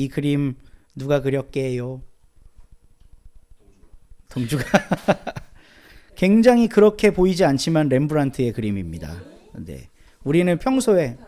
이 그림 누가 그렸게요? 동주가 굉장히 그렇게 보이지 않지만 렘브란트의 그림입니다. 네. 우리는 평소에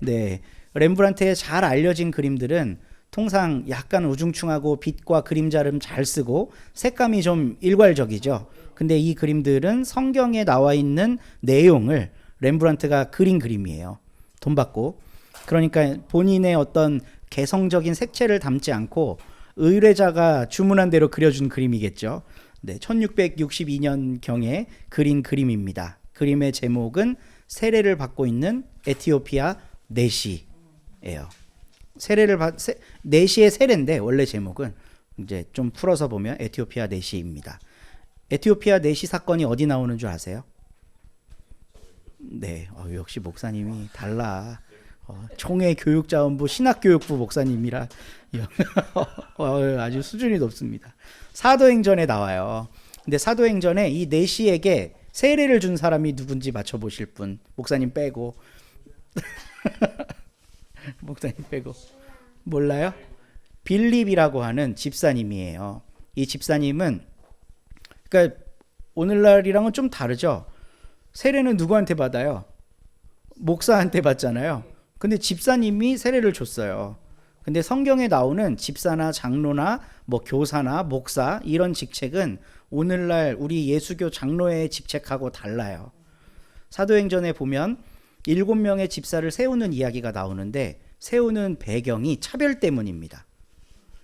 네. 렘브란트의 잘 알려진 그림들은 통상 약간 우중충하고 빛과 그림자를 잘 쓰고 색감이 좀 일괄적이죠. 근데 이 그림들은 성경에 나와 있는 내용을 렘브란트가 그린 그림이에요. 돈 받고. 그러니까 본인의 어떤 개성적인 색채를 담지 않고 의뢰자가 주문한 대로 그려준 그림이겠죠. 네, 1662년 경에 그린 그림입니다. 그림의 제목은 세례를 받고 있는 에티오피아 네시예요. 세례를 받 세, 네시의 세례인데 원래 제목은 이제 좀 풀어서 보면 에티오피아 네시입니다. 에티오피아 네시 사건이 어디 나오는 줄 아세요? 네, 어, 역시 목사님이 달라. 어, 총회 교육자원부 신학교육부 목사님이라 어, 아주 수준이 높습니다. 사도행전에 나와요. 근데 사도행전에 이 네시에게 세례를 준 사람이 누군지 맞춰 보실 분. 목사님 빼고. 목사님 빼고. 몰라요? 빌립이라고 하는 집사님이에요. 이 집사님은 그러니까 오늘날이랑은 좀 다르죠. 세례는 누구한테 받아요? 목사한테 받잖아요. 근데 집사님이 세례를 줬어요. 근데 성경에 나오는 집사나 장로나 뭐 교사나 목사 이런 직책은 오늘날 우리 예수교 장로의 직책하고 달라요. 사도행전에 보면 일곱 명의 집사를 세우는 이야기가 나오는데 세우는 배경이 차별 때문입니다.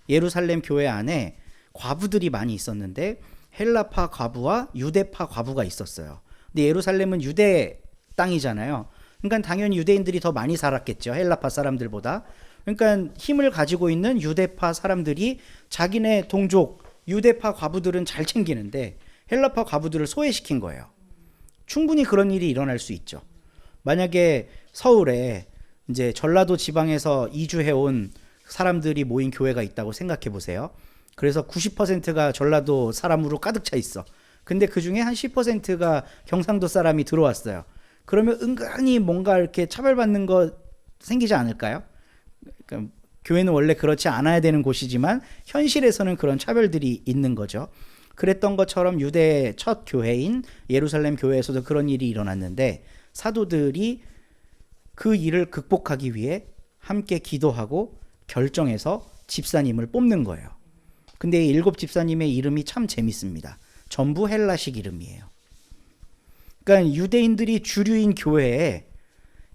예루살렘 교회 안에 과부들이 많이 있었는데 헬라파 과부와 유대파 과부가 있었어요. 근데 예루살렘은 유대 땅이잖아요. 그러니까 당연히 유대인들이 더 많이 살았겠죠. 헬라파 사람들보다. 그러니까 힘을 가지고 있는 유대파 사람들이 자기네 동족 유대파 과부들은 잘 챙기는데 헬라파 과부들을 소외시킨 거예요. 충분히 그런 일이 일어날 수 있죠. 만약에 서울에 이제 전라도 지방에서 이주해 온 사람들이 모인 교회가 있다고 생각해 보세요. 그래서 90%가 전라도 사람으로 가득 차 있어. 근데 그 중에 한 10%가 경상도 사람이 들어왔어요. 그러면 은근히 뭔가 이렇게 차별받는 거 생기지 않을까요? 그러니까 교회는 원래 그렇지 않아야 되는 곳이지만 현실에서는 그런 차별들이 있는 거죠. 그랬던 것처럼 유대 첫 교회인 예루살렘 교회에서도 그런 일이 일어났는데 사도들이 그 일을 극복하기 위해 함께 기도하고 결정해서 집사님을 뽑는 거예요. 근데 이 일곱 집사님의 이름이 참 재밌습니다. 전부 헬라식 이름이에요. 그러니까 유대인들이 주류인 교회에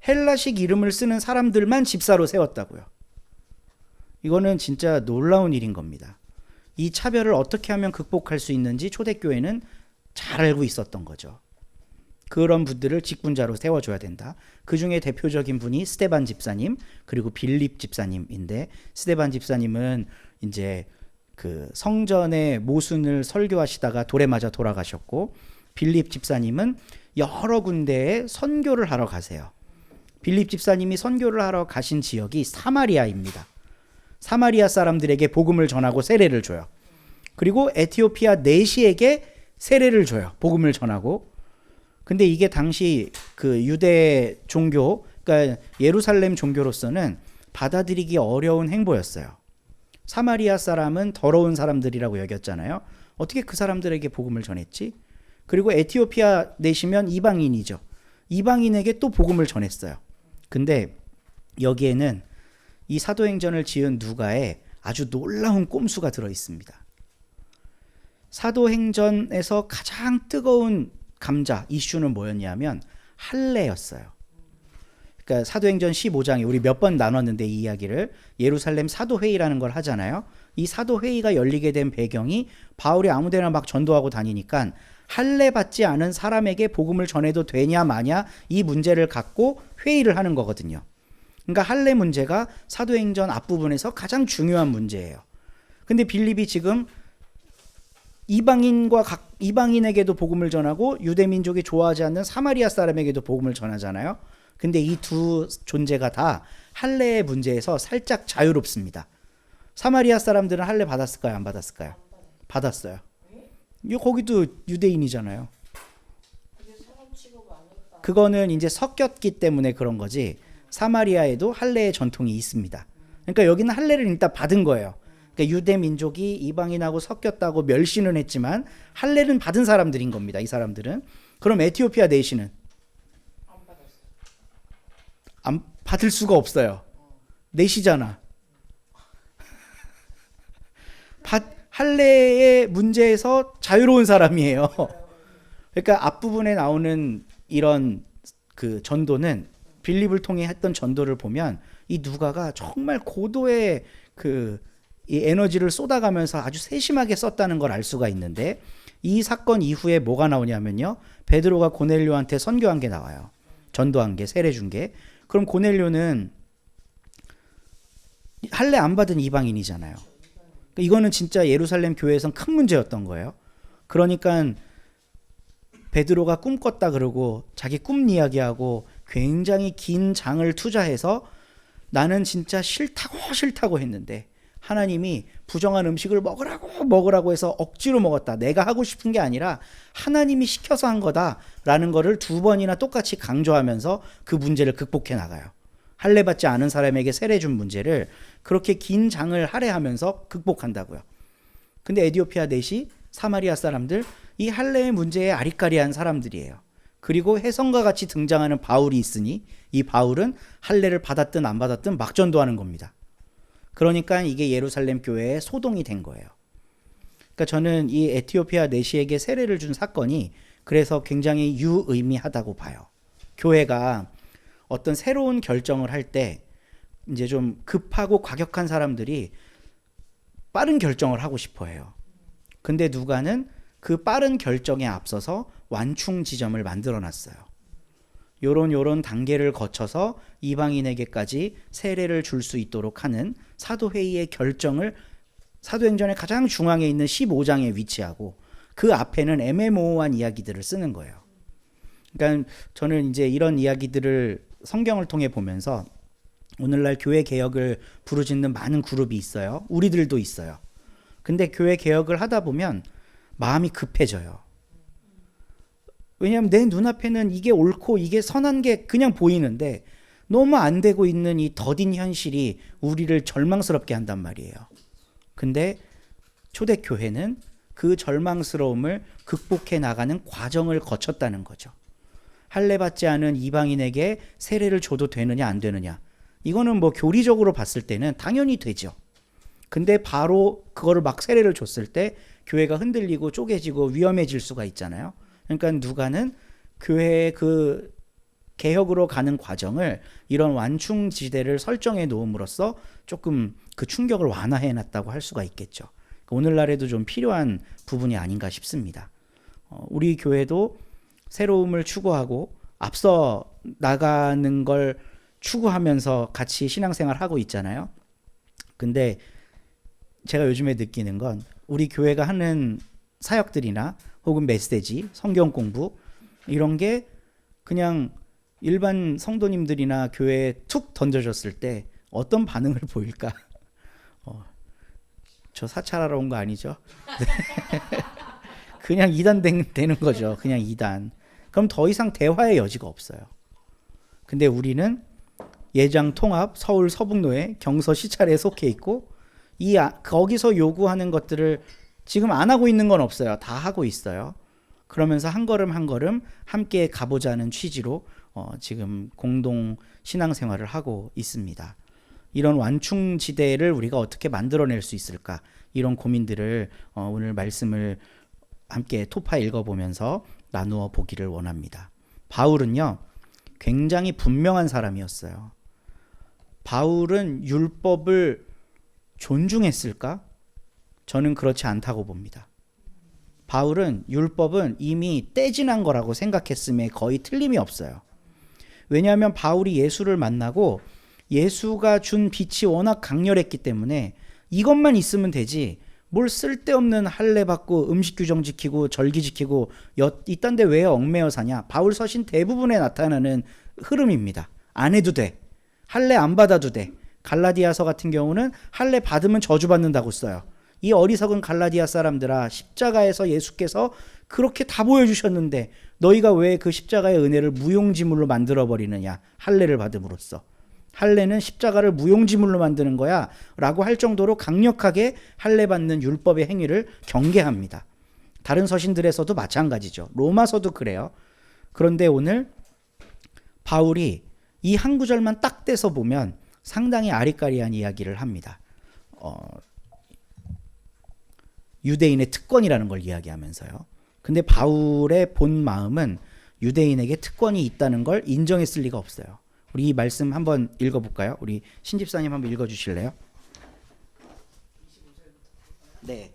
헬라식 이름을 쓰는 사람들만 집사로 세웠다고요. 이거는 진짜 놀라운 일인 겁니다. 이 차별을 어떻게 하면 극복할 수 있는지 초대교회는 잘 알고 있었던 거죠. 그런 분들을 직분자로 세워줘야 된다. 그 중에 대표적인 분이 스테반 집사님 그리고 빌립 집사님인데 스테반 집사님은 이제 그 성전의 모순을 설교하시다가 돌에 맞아 돌아가셨고 빌립 집사님은 여러 군데에 선교를 하러 가세요. 빌립 집사님이 선교를 하러 가신 지역이 사마리아입니다. 사마리아 사람들에게 복음을 전하고 세례를 줘요. 그리고 에티오피아 내시에게 세례를 줘요. 복음을 전하고. 근데 이게 당시 그 유대 종교, 그러니까 예루살렘 종교로서는 받아들이기 어려운 행보였어요. 사마리아 사람은 더러운 사람들이라고 여겼잖아요. 어떻게 그 사람들에게 복음을 전했지? 그리고 에티오피아 내시면 이방인이죠. 이방인에게 또 복음을 전했어요. 근데 여기에는 이 사도행전을 지은 누가에 아주 놀라운 꼼수가 들어 있습니다. 사도행전에서 가장 뜨거운 감자 이슈는 뭐였냐면 할례였어요. 그러니까 사도행전 15장에 우리 몇 번 나눴는데 이 이야기를 예루살렘 사도회의라는 걸 하잖아요. 이 사도회의가 열리게 된 배경이 바울이 아무데나 막 전도하고 다니니까 할례 받지 않은 사람에게 복음을 전해도 되냐 마냐 이 문제를 갖고 회의를 하는 거거든요. 그러니까 할례 문제가 사도행전 앞부분에서 가장 중요한 문제예요. 근데 빌립이 지금 이방인과 각 이방인에게도 복음을 전하고 유대 민족이 좋아하지 않는 사마리아 사람에게도 복음을 전하잖아요. 근데 이 두 존재가 다 할례의 문제에서 살짝 자유롭습니다. 사마리아 사람들은 할례 받았을까요? 안 받았을까요? 받았어요. 이 거기도 유대인이잖아요. 그거는 이제 섞였기 때문에 그런 거지. 사마리아에도 할례의 전통이 있습니다. 그러니까 여기는 할례를 일단 받은 거예요. 그러니까 유대 민족이 이방인하고 섞였다고 멸시는 했지만 할례는 받은 사람들인 겁니다. 이 사람들은. 그럼 에티오피아 내시는 안 받을 수가 없어요. 내시잖아. 받 할례의 문제에서 자유로운 사람이에요. 그러니까 앞부분에 나오는 이런 그 전도는 빌립을 통해 했던 전도를 보면 이 누가가 정말 고도의 그 이 에너지를 쏟아가면서 아주 세심하게 썼다는 걸 알 수가 있는데 이 사건 이후에 뭐가 나오냐면요. 베드로가 고넬료한테 선교한 게 나와요. 전도한 게 세례 준 게. 그럼 고넬료는 할례 안 받은 이방인이잖아요. 그러니까 이거는 진짜 예루살렘 교회에선 큰 문제였던 거예요. 그러니까 베드로가 꿈 꿨다 그러고 자기 꿈 이야기하고 굉장히 긴 장을 투자해서 나는 진짜 싫다고 싫다고 했는데 하나님이 부정한 음식을 먹으라고 먹으라고 해서 억지로 먹었다. 내가 하고 싶은 게 아니라 하나님이 시켜서 한 거다라는 거를 두 번이나 똑같이 강조하면서 그 문제를 극복해 나가요. 할례 받지 않은 사람에게 세례 준 문제를 그렇게 긴 장을 할애하면서 극복한다고요. 근데 에디오피아 넷이 사마리아 사람들 이 할례의 문제에 아리까리한 사람들이에요. 그리고 해성과 같이 등장하는 바울이 있으니 이 바울은 할례를 받았든 안 받았든 막 전도하는 겁니다. 그러니까 이게 예루살렘 교회의 소동이 된 거예요. 그러니까 저는 이 에티오피아 내시에게 세례를 준 사건이 그래서 굉장히 유의미하다고 봐요. 교회가 어떤 새로운 결정을 할 때 이제 좀 급하고 과격한 사람들이 빠른 결정을 하고 싶어 해요. 근데 누가는 그 빠른 결정에 앞서서 완충 지점을 만들어 놨어요. 요런 요런 단계를 거쳐서 이방인에게까지 세례를 줄 수 있도록 하는 사도회의의 결정을 사도행전의 가장 중앙에 있는 15장에 위치하고 그 앞에는 애매모호한 이야기들을 쓰는 거예요. 그러니까 저는 이제 이런 이야기들을 성경을 통해 보면서 오늘날 교회 개혁을 부르짖는 많은 그룹이 있어요. 우리들도 있어요. 근데 교회 개혁을 하다 보면 마음이 급해져요. 왜냐하면 내 눈앞에는 이게 옳고 이게 선한 게 그냥 보이는데 너무 안 되고 있는 이 더딘 현실이 우리를 절망스럽게 한단 말이에요. 근데 초대교회는 그 절망스러움을 극복해 나가는 과정을 거쳤다는 거죠. 할례 받지 않은 이방인에게 세례를 줘도 되느냐 안 되느냐. 이거는 뭐 교리적으로 봤을 때는 당연히 되죠. 근데 바로 그거를 막 세례를 줬을 때 교회가 흔들리고 쪼개지고 위험해질 수가 있잖아요. 그러니까 누가는 교회의 그 개혁으로 가는 과정을 이런 완충 지대를 설정해 놓음으로써 조금 그 충격을 완화해 놨다고 할 수가 있겠죠. 오늘날에도 좀 필요한 부분이 아닌가 싶습니다. 어, 우리 교회도 새로움을 추구하고 앞서 나가는 걸 추구하면서 같이 신앙생활 하고 있잖아요. 근데 제가 요즘에 느끼는 건 우리 교회가 하는 사역들이나 혹은 메시지, 성경 공부 이런 게 그냥 일반 성도님들이나 교회에 툭 던져졌을 때 어떤 반응을 보일까? 어, 저 사찰하러 온 거 아니죠? 그냥 이단 되는 거죠. 그냥 이단. 그럼 더 이상 대화의 여지가 없어요. 근데 우리는 예장 통합 서울 서북로에 경서 시찰에 속해 있고 이 아, 거기서 요구하는 것들을 지금 안 하고 있는 건 없어요. 다 하고 있어요. 그러면서 한 걸음 한 걸음 함께 가보자는 취지로 어, 지금 공동 신앙생활을 하고 있습니다. 이런 완충지대를 우리가 어떻게 만들어낼 수 있을까 이런 고민들을 어, 오늘 말씀을 함께 토파 읽어보면서 나누어 보기를 원합니다. 바울은요 굉장히 분명한 사람이었어요. 바울은 율법을 존중했을까? 저는 그렇지 않다고 봅니다. 바울은 율법은 이미 떼지난 거라고 생각했음에 거의 틀림이 없어요. 왜냐하면 바울이 예수를 만나고 예수가 준 빛이 워낙 강렬했기 때문에 이것만 있으면 되지 뭘 쓸데없는 할례 받고 음식 규정 지키고 절기 지키고 이딴 데 왜 얽매여 사냐? 바울 서신 대부분에 나타나는 흐름입니다. 안 해도 돼. 할례 안 받아도 돼. 갈라디아서 같은 경우는 할례 받으면 저주받는다고 써요. 이 어리석은 갈라디아 사람들아 십자가에서 예수께서 그렇게 다 보여주셨는데 너희가 왜 그 십자가의 은혜를 무용지물로 만들어 버리느냐? 할례를 받음으로써 할례는 십자가를 무용지물로 만드는 거야 라고 할 정도로 강력하게 할례 받는 율법의 행위를 경계합니다. 다른 서신들에서도 마찬가지죠. 로마서도 그래요. 그런데 오늘 바울이 이 한 구절만 딱 떼서 보면 상당히 아리까리한 이야기를 합니다. 어, 유대인의 특권이라는 걸 이야기하면서요. 근데 바울의 본 마음은 유대인에게 특권이 있다는 걸 인정했을 리가 없어요. 우리 이 말씀 한번 읽어볼까요? 우리 신집사님 한번 읽어주실래요? 네.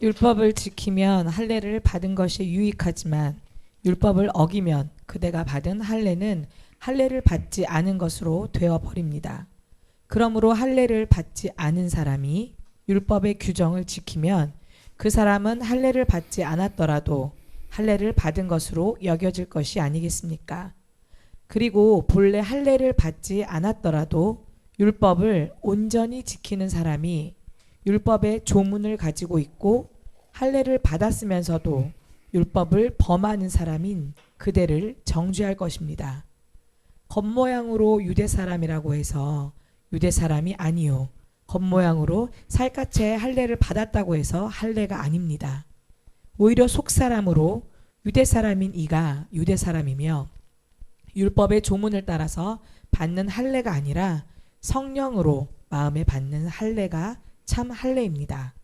율법을 지키면 할례를 받은 것이 유익하지만 율법을 어기면 그대가 받은 할례는 할례를 받지 않은 것으로 되어 버립니다. 그러므로 할례를 받지 않은 사람이 율법의 규정을 지키면 그 사람은 할례를 받지 않았더라도 할례를 받은 것으로 여겨질 것이 아니겠습니까? 그리고 본래 할례를 받지 않았더라도 율법을 온전히 지키는 사람이 율법의 조문을 가지고 있고 할례를 받았으면서도 율법을 범하는 사람인 그대를 정죄할 것입니다. 겉모양으로 유대 사람이라고 해서 유대 사람이 아니요. 겉모양으로 살갗에 할례를 받았다고 해서 할례가 아닙니다. 오히려 속 사람으로 유대 사람인 이가 유대 사람이며 율법의 조문을 따라서 받는 할례가 아니라 성령으로 마음에 받는 할례가 참 할례입니다.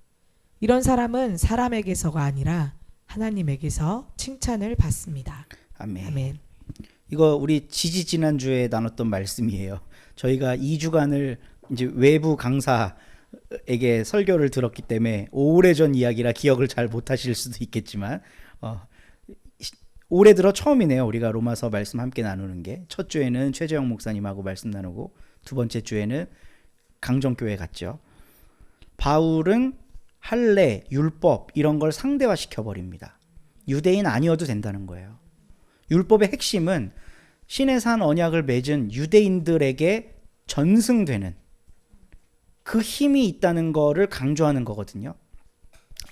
이런 사람은 사람에게서가 아니라 하나님에게서 칭찬을 받습니다. 아멘. 아멘. 이거 우리 지지 지난주에 나눴던 말씀이에요. 저희가 2주간을 이제 외부 강사 에게 설교를 들었기 때문에 오래전 이야기라 기억을 잘 못하실 수도 있겠지만 어, 시- 올해 들어 처음이네요. 우리가 로마서 말씀 함께 나누는 게 첫 주에는 최재영 목사님하고 말씀 나누고 두 번째 주에는 강정교회 갔죠. 바울은 할례, 율법 이런 걸 상대화 시켜 버립니다. 유대인 아니어도 된다는 거예요. 율법의 핵심은 신의 산 언약을 맺은 유대인들에게 전승되는 그 힘이 있다는 거를 강조하는 거거든요.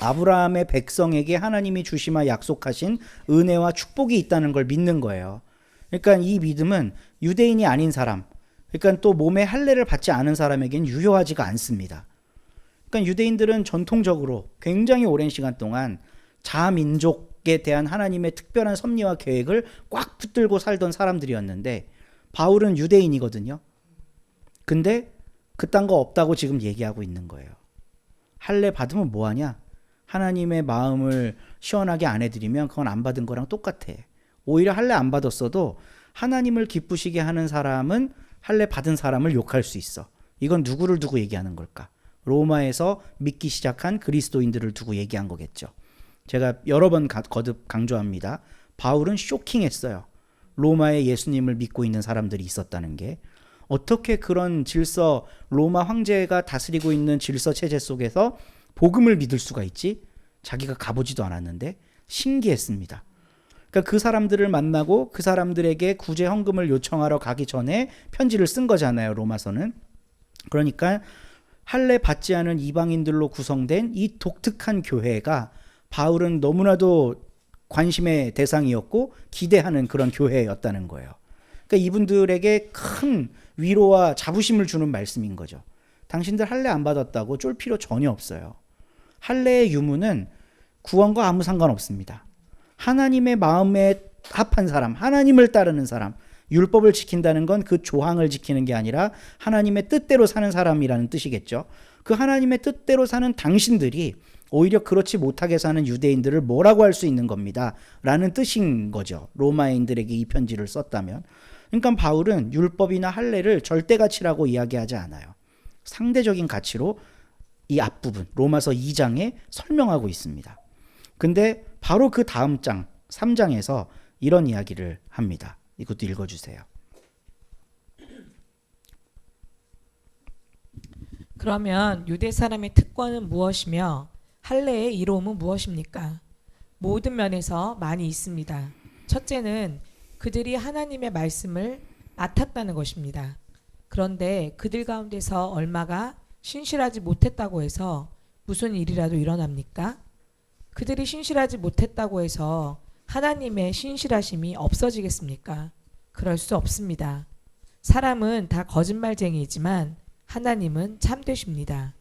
아브라함의 백성에게 하나님이 주시마 약속하신 은혜와 축복이 있다는 걸 믿는 거예요. 그러니까 이 믿음은 유대인이 아닌 사람, 그러니까 또 몸에 할례를 받지 않은 사람에겐 유효하지가 않습니다. 그러니까 유대인들은 전통적으로 굉장히 오랜 시간 동안 자민족에 대한 하나님의 특별한 섭리와 계획을 꽉 붙들고 살던 사람들이었는데 바울은 유대인이거든요. 근데 그딴 거 없다고 지금 얘기하고 있는 거예요. 할례 받으면 뭐 하냐? 하나님의 마음을 시원하게 안 해드리면 그건 안 받은 거랑 똑같아. 오히려 할례 안 받았어도 하나님을 기쁘시게 하는 사람은 할례 받은 사람을 욕할 수 있어. 이건 누구를 두고 얘기하는 걸까? 로마에서 믿기 시작한 그리스도인들을 두고 얘기한 거겠죠. 제가 여러 번 가- 거듭 강조합니다. 바울은 쇼킹했어요. 로마에 예수님을 믿고 있는 사람들이 있었다는 게 어떻게 그런 질서 로마 황제가 다스리고 있는 질서 체제 속에서 복음을 믿을 수가 있지? 자기가 가보지도 않았는데 신기했습니다. 그러니까 그 사람들을 만나고 그 사람들에게 구제 헌금을 요청하러 가기 전에 편지를 쓴 거잖아요. 로마서는. 그러니까 할례 받지 않은 이방인들로 구성된 이 독특한 교회가 바울은 너무나도 관심의 대상이었고 기대하는 그런 교회였다는 거예요. 그러니까 이분들에게 큰 위로와 자부심을 주는 말씀인 거죠. 당신들 할례 안 받았다고 쫄 필요 전혀 없어요. 할례의 유무는 구원과 아무 상관없습니다. 하나님의 마음에 합한 사람, 하나님을 따르는 사람, 율법을 지킨다는 건 그 조항을 지키는 게 아니라 하나님의 뜻대로 사는 사람이라는 뜻이겠죠. 그 하나님의 뜻대로 사는 당신들이 오히려 그렇지 못하게 사는 유대인들을 뭐라고 할 수 있는 겁니다. 라는 뜻인 거죠. 로마인들에게 이 편지를 썼다면. 그러니까 바울은 율법이나 할례를 절대 가치라고 이야기하지 않아요. 상대적인 가치로 이 앞부분 로마서 2장에 설명하고 있습니다. 근데 바로 그 다음 장 3장에서 이런 이야기를 합니다. 이것도 읽어 주세요. 그러면 유대 사람의 특권은 무엇이며 할례의 이로움은 무엇입니까? 모든 면에서 많이 있습니다. 첫째는 그들이 하나님의 말씀을 맡았다는 것입니다. 그런데 그들 가운데서 얼마가 신실하지 못했다고 해서 무슨 일이라도 일어납니까? 그들이 신실하지 못했다고 해서 하나님의 신실하심이 없어지겠습니까? 그럴 수 없습니다. 사람은 다 거짓말쟁이지만 하나님은 참되십니다.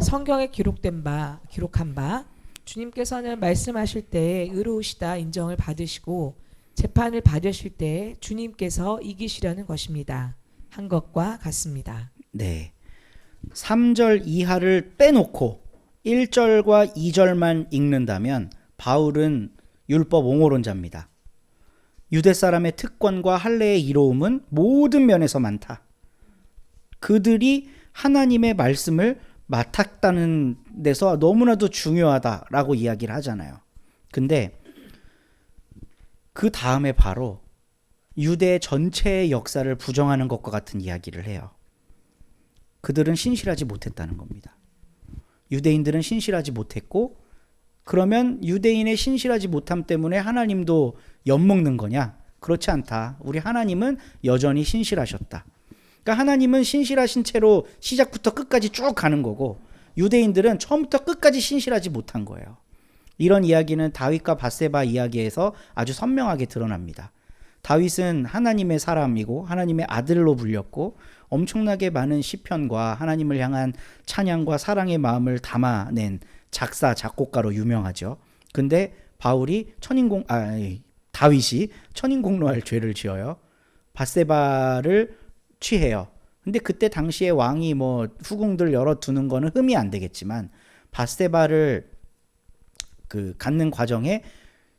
성경에 기록된 바, 기록한 바, 주님께서는 말씀하실 때 의로우시다 인정을 받으시고 재판을 받으실 때 주님께서 이기시려는 것입니다. 한 것과 같습니다. 네. 3절 이하를 빼놓고 1절과 2절만 읽는다면 바울은 율법 옹호론자입니다. 유대 사람의 특권과 할례의 이로움은 모든 면에서 많다. 그들이 하나님의 말씀을 맡았다는 데서 너무나도 중요하다라고 이야기를 하잖아요. 근데 그 다음에 바로 유대 전체의 역사를 부정하는 것과 같은 이야기를 해요. 그들은 신실하지 못했다는 겁니다. 유대인들은 신실하지 못했고 그러면 유대인의 신실하지 못함 때문에 하나님도 엿먹는 거냐? 그렇지 않다. 우리 하나님은 여전히 신실하셨다. 그러니까 하나님은 신실하신 채로 시작부터 끝까지 쭉 가는 거고 유대인들은 처음부터 끝까지 신실하지 못한 거예요. 이런 이야기는 다윗과 바세바 이야기에서 아주 선명하게 드러납니다. 다윗은 하나님의 사람이고 하나님의 아들로 불렸고 엄청나게 많은 시편과 하나님을 향한 찬양과 사랑의 마음을 담아낸 작사 작곡가로 유명하죠. 근데 바울이 천인공 아 다윗이 천인공로할 죄를 지어요. 바세바를 취해요. 근데 그때 당시에 왕이 뭐 후궁들 열어 두는 거는 흠이 안 되겠지만 바세바를 그 갖는 과정에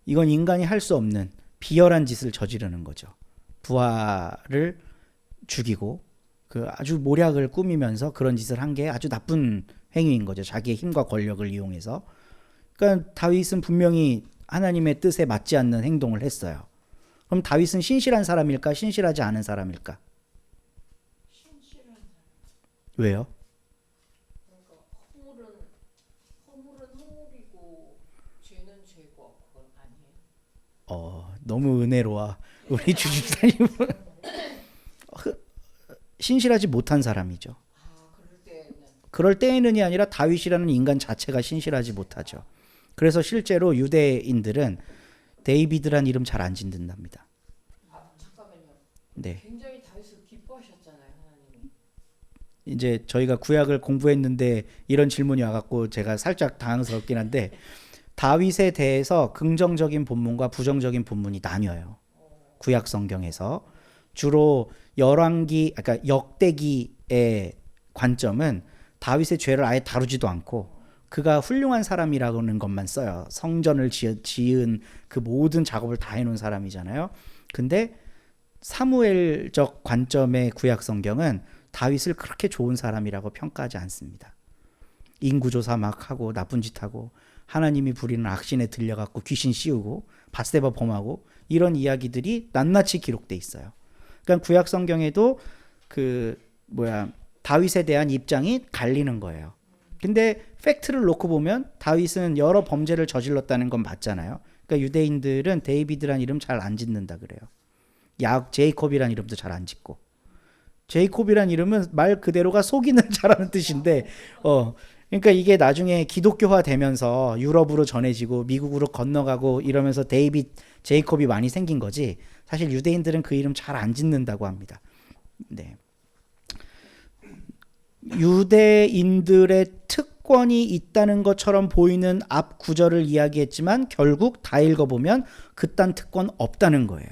이건 인간이 할 수 없는 비열한 짓을 저지르는 거죠. 부하를 죽이고 그 아주 모략을 꾸미면서 그런 짓을 한 게 아주 나쁜 행위인 거죠. 자기의 힘과 권력을 이용해서. 그러니까 다윗은 분명히 하나님의 뜻에 맞지 않는 행동을 했어요. 그럼 다윗은 신실한 사람일까? 신실하지 않은 사람일까? 왜요? 허물은 허물은 허물이고 죄는 죄고 그건 아니에요. 어, 너무 은혜로워. 우리 주집사님은 신실하지 못한 사람이죠. 아 그럴 때에는이 아니라 다윗이라는 인간 자체가 신실하지 못하죠. 그래서 실제로 유대인들은 데이비드란 이름 잘 안 짓는답니다. 아 잠깐만요. 네. 굉장히 다윗을 기뻐하셨잖아요 하나님이. 이제 저희가 구약을 공부했는데 이런 질문이 와갖고 제가 살짝 당황스럽긴 한데 다윗에 대해서 긍정적인 본문과 부정적인 본문이 나뉘어요. 구약 성경에서 주로 열왕기, 아까 역대기의 관점은 다윗의 죄를 아예 다루지도 않고 그가 훌륭한 사람이라는 것만 써요. 성전을 지은 그 모든 작업을 다 해놓은 사람이잖아요. 근데 사무엘적 관점의 구약 성경은 다윗을 그렇게 좋은 사람이라고 평가하지 않습니다. 인구조사 막 하고 나쁜 짓 하고 하나님이 부리는 악신에 들려갖고 귀신 씌우고 바세바 범하고 이런 이야기들이 낱낱이 기록돼 있어요. 그러니까 구약 성경에도 그 뭐야 다윗에 대한 입장이 갈리는 거예요. 근데 팩트를 놓고 보면 다윗은 여러 범죄를 저질렀다는 건 맞잖아요. 그러니까 유대인들은 데이비드란 이름 잘 안 짓는다 그래요. 야 제이콥이란 이름도 잘 안 짓고 제이콥이란 이름은 말 그대로가 속이는 자라는 뜻인데 어 그러니까 이게 나중에 기독교화 되면서 유럽으로 전해지고 미국으로 건너가고 이러면서 데이빗 제이콥이 많이 생긴 거지 사실 유대인들은 그 이름 잘 안 짓는다고 합니다. 네. 유대인들의 특권이 있다는 것처럼 보이는 앞 구절을 이야기했지만 결국 다 읽어보면 그딴 특권 없다는 거예요.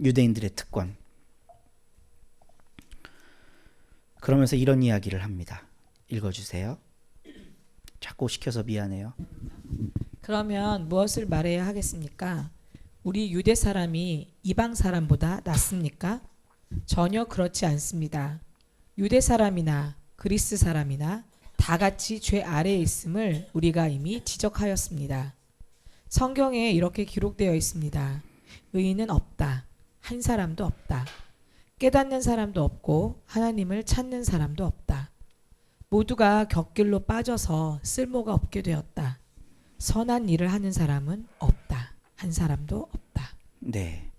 유대인들의 특권. 그러면서 이런 이야기를 합니다. 읽어주세요. 자꾸 시켜서 미안해요. 그러면 무엇을 말해야 하겠습니까? 우리 유대 사람이 이방 사람보다 낫습니까? 전혀 그렇지 않습니다. 유대 사람이나 그리스 사람이나 다 같이 죄 아래에 있음을 우리가 이미 지적하였습니다. 성경에 이렇게 기록되어 있습니다. 의인은 없다. 한 사람도 없다. 깨닫는 사람도 없고 하나님을 찾는 사람도 없다. 모두가 격길로 빠져서 쓸모가 없게 되었다. 선한 일을 하는 사람은 없다. 한 사람도 없다. 네.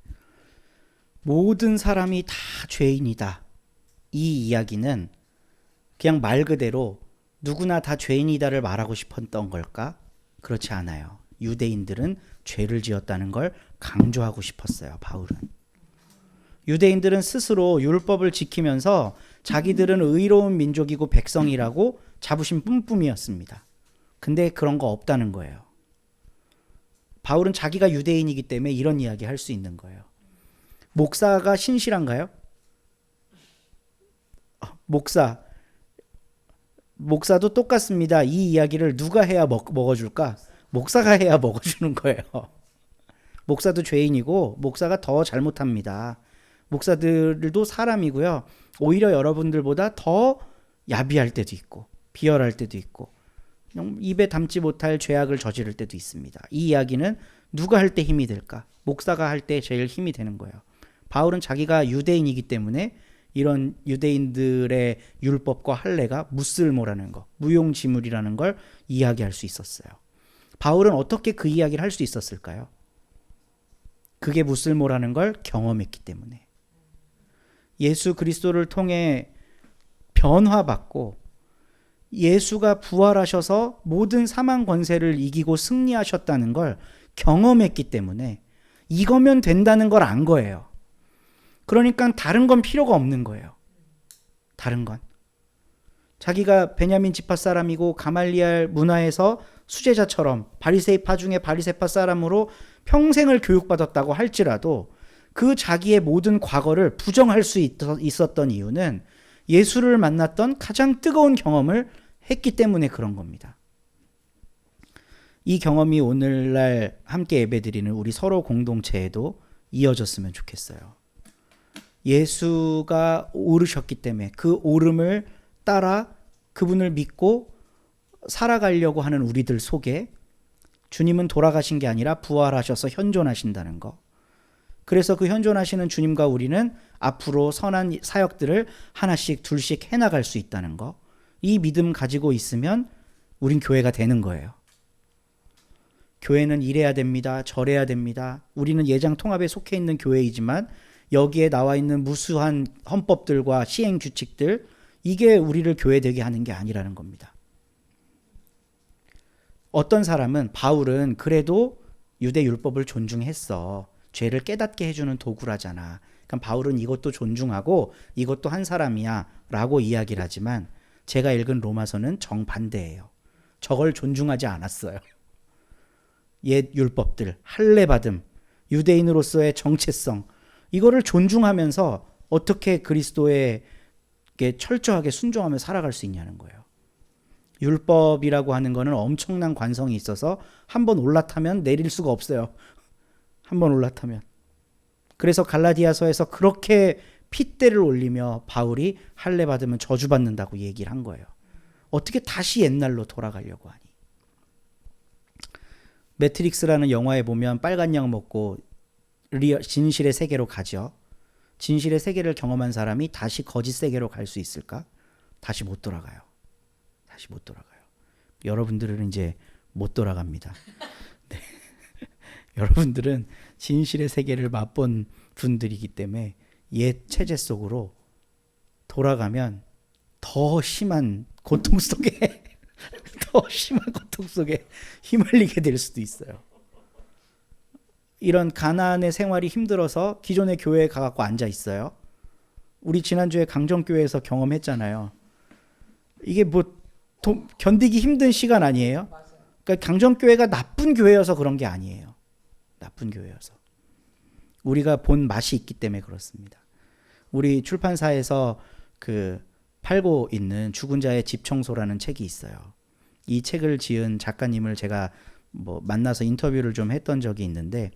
모든 사람이 다 죄인이다. 이 이야기는 그냥 말 그대로 누구나 다 죄인이다를 말하고 싶었던 걸까? 그렇지 않아요. 유대인들은 죄를 지었다는 걸 강조하고 싶었어요. 바울은. 유대인들은 스스로 율법을 지키면서 자기들은 의로운 민족이고 백성이라고 자부심 뿜뿜이었습니다. 근데 그런 거 없다는 거예요. 바울은 자기가 유대인이기 때문에 이런 이야기 할 수 있는 거예요. 목사가 신실한가요? 어, 목사. 목사도 똑같습니다. 이 이야기를 누가 해야 먹, 먹어줄까? 목사가 해야 먹어주는 거예요. 목사도 죄인이고 목사가 더 잘못합니다. 목사들도 사람이고요. 오히려 여러분들보다 더 야비할 때도 있고 비열할 때도 있고 입에 담지 못할 죄악을 저지를 때도 있습니다. 이 이야기는 누가 할 때 힘이 될까? 목사가 할 때 제일 힘이 되는 거예요. 바울은 자기가 유대인이기 때문에 이런 유대인들의 율법과 할례가 무쓸모라는 거, 무용지물이라는 걸 이야기할 수 있었어요. 바울은 어떻게 그 이야기를 할 수 있었을까요? 그게 무쓸모라는 걸 경험했기 때문에. 예수 그리스도를 통해 변화받고 예수가 부활하셔서 모든 사망 권세를 이기고 승리하셨다는 걸 경험했기 때문에 이거면 된다는 걸 안 거예요. 그러니까 다른 건 필요가 없는 거예요. 다른 건. 자기가 베냐민 지파 사람이고 가말리알 문화에서 수제자처럼 바리새파 중에 바리새파 사람으로 평생을 교육받았다고 할지라도 그 자기의 모든 과거를 부정할 수 있었던 이유는 예수를 만났던 가장 뜨거운 경험을 했기 때문에 그런 겁니다. 이 경험이 오늘날 함께 예배드리는 우리 서로 공동체에도 이어졌으면 좋겠어요. 예수가 오르셨기 때문에 그 오름을 따라 그분을 믿고 살아가려고 하는 우리들 속에 주님은 돌아가신 게 아니라 부활하셔서 현존하신다는 거. 그래서 그 현존하시는 주님과 우리는 앞으로 선한 사역들을 하나씩 둘씩 해나갈 수 있다는 거. 이 믿음 가지고 있으면 우린 교회가 되는 거예요. 교회는 이래야 됩니다. 저래야 됩니다. 우리는 예장 통합에 속해 있는 교회이지만 여기에 나와 있는 무수한 헌법들과 시행 규칙들 이게 우리를 교회 되게 하는 게 아니라는 겁니다. 어떤 사람은 바울은 그래도 유대 율법을 존중했어. 죄를 깨닫게 해주는 도구라잖아. 그럼 바울은 이것도 존중하고 이것도 한 사람이야 라고 이야기를 하지만 제가 읽은 로마서는 정반대예요. 저걸 존중하지 않았어요. 옛 율법들, 할례 받음, 유대인으로서의 정체성 이거를 존중하면서 어떻게 그리스도에게 철저하게 순종하며 살아갈 수 있냐는 거예요. 율법이라고 하는 거는 엄청난 관성이 있어서 한번 올라타면 내릴 수가 없어요. 한번 올라타면. 그래서 갈라디아서에서 그렇게 핏대를 올리며 바울이 할례 받으면 저주받는다고 얘기를 한 거예요. 어떻게 다시 옛날로 돌아가려고 하니? 매트릭스라는 영화에 보면 빨간 약 먹고 리얼, 진실의 세계로 가죠. 진실의 세계를 경험한 사람이 다시 거짓 세계로 갈 수 있을까? 다시 못 돌아가요. 다시 못 돌아가요. 여러분들은 이제 못 돌아갑니다. 네. 여러분들은 진실의 세계를 맛본 분들이기 때문에 옛 체제 속으로 돌아가면 더 심한 고통 속에 더 심한 고통 속에 휘말리게 될 수도 있어요. 이런 가난의 생활이 힘들어서 기존의 교회에 가갖고 앉아 있어요. 우리 지난주에 강정교회에서 경험했잖아요. 이게 뭐 도, 견디기 힘든 시간 아니에요? 그러니까 강정교회가 나쁜 교회여서 그런 게 아니에요. 나쁜 교회여서. 우리가 본 맛이 있기 때문에 그렇습니다. 우리 출판사에서 그 팔고 있는 죽은 자의 집 청소라는 책이 있어요. 이 책을 지은 작가님을 제가 뭐 만나서 인터뷰를 좀 했던 적이 있는데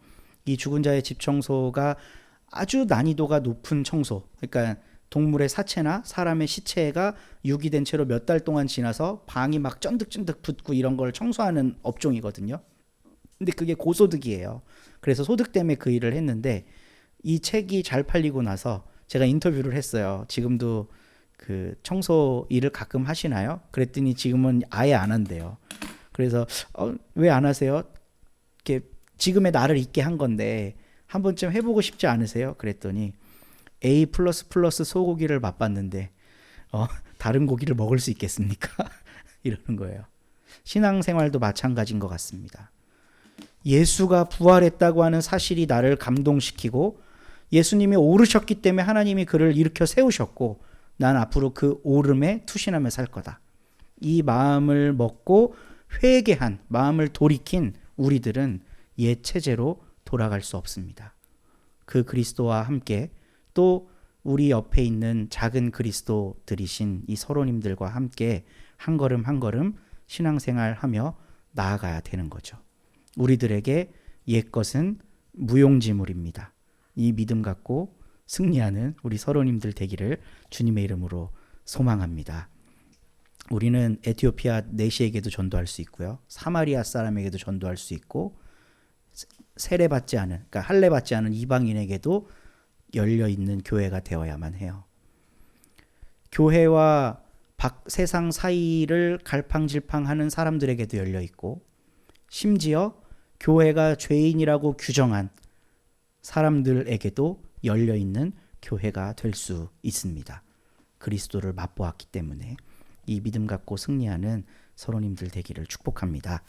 이 죽은 자의 집 청소가 아주 난이도가 높은 청소. 그러니까 동물의 사체나 사람의 시체가 유기된 채로 몇 달 동안 지나서 방이 막 쫀득쫀득 붙고 이런 걸 청소하는 업종이거든요. 근데 그게 고소득이에요. 그래서 소득 때문에 그 일을 했는데 이 책이 잘 팔리고 나서 제가 인터뷰를 했어요. 지금도 그 청소 일을 가끔 하시나요? 그랬더니 지금은 아예 안 한대요. 그래서 어, 왜 안 하세요? 이렇게 지금의 나를 있게 한 건데 한 번쯤 해보고 싶지 않으세요? 그랬더니 A 플러스 플러스 소고기를 맛봤는데 어, 다른 고기를 먹을 수 있겠습니까? 이러는 거예요. 신앙생활도 마찬가지인 것 같습니다. 예수가 부활했다고 하는 사실이 나를 감동시키고 예수님이 오르셨기 때문에 하나님이 그를 일으켜 세우셨고 난 앞으로 그 오름에 투신하며 살 거다. 이 마음을 먹고 회개한 마음을 돌이킨 우리들은 옛 체제로 돌아갈 수 없습니다. 그 그리스도와 함께 또 우리 옆에 있는 작은 그리스도들이신 이 서로님들과 함께 한 걸음 한 걸음 신앙생활하며 나아가야 되는 거죠. 우리들에게 옛 것은 무용지물입니다. 이 믿음 갖고 승리하는 우리 서로님들 되기를 주님의 이름으로 소망합니다. 우리는 에티오피아 내시에게도 전도할 수 있고요. 사마리아 사람에게도 전도할 수 있고 세례 받지 않은 그러니까 할례 받지 않은 이방인에게도 열려 있는 교회가 되어야만 해요. 교회와 박, 세상 사이를 갈팡질팡하는 사람들에게도 열려 있고 심지어 교회가 죄인이라고 규정한 사람들에게도 열려 있는 교회가 될 수 있습니다. 그리스도를 맛보았기 때문에 이 믿음 갖고 승리하는 서로님들 되기를 축복합니다.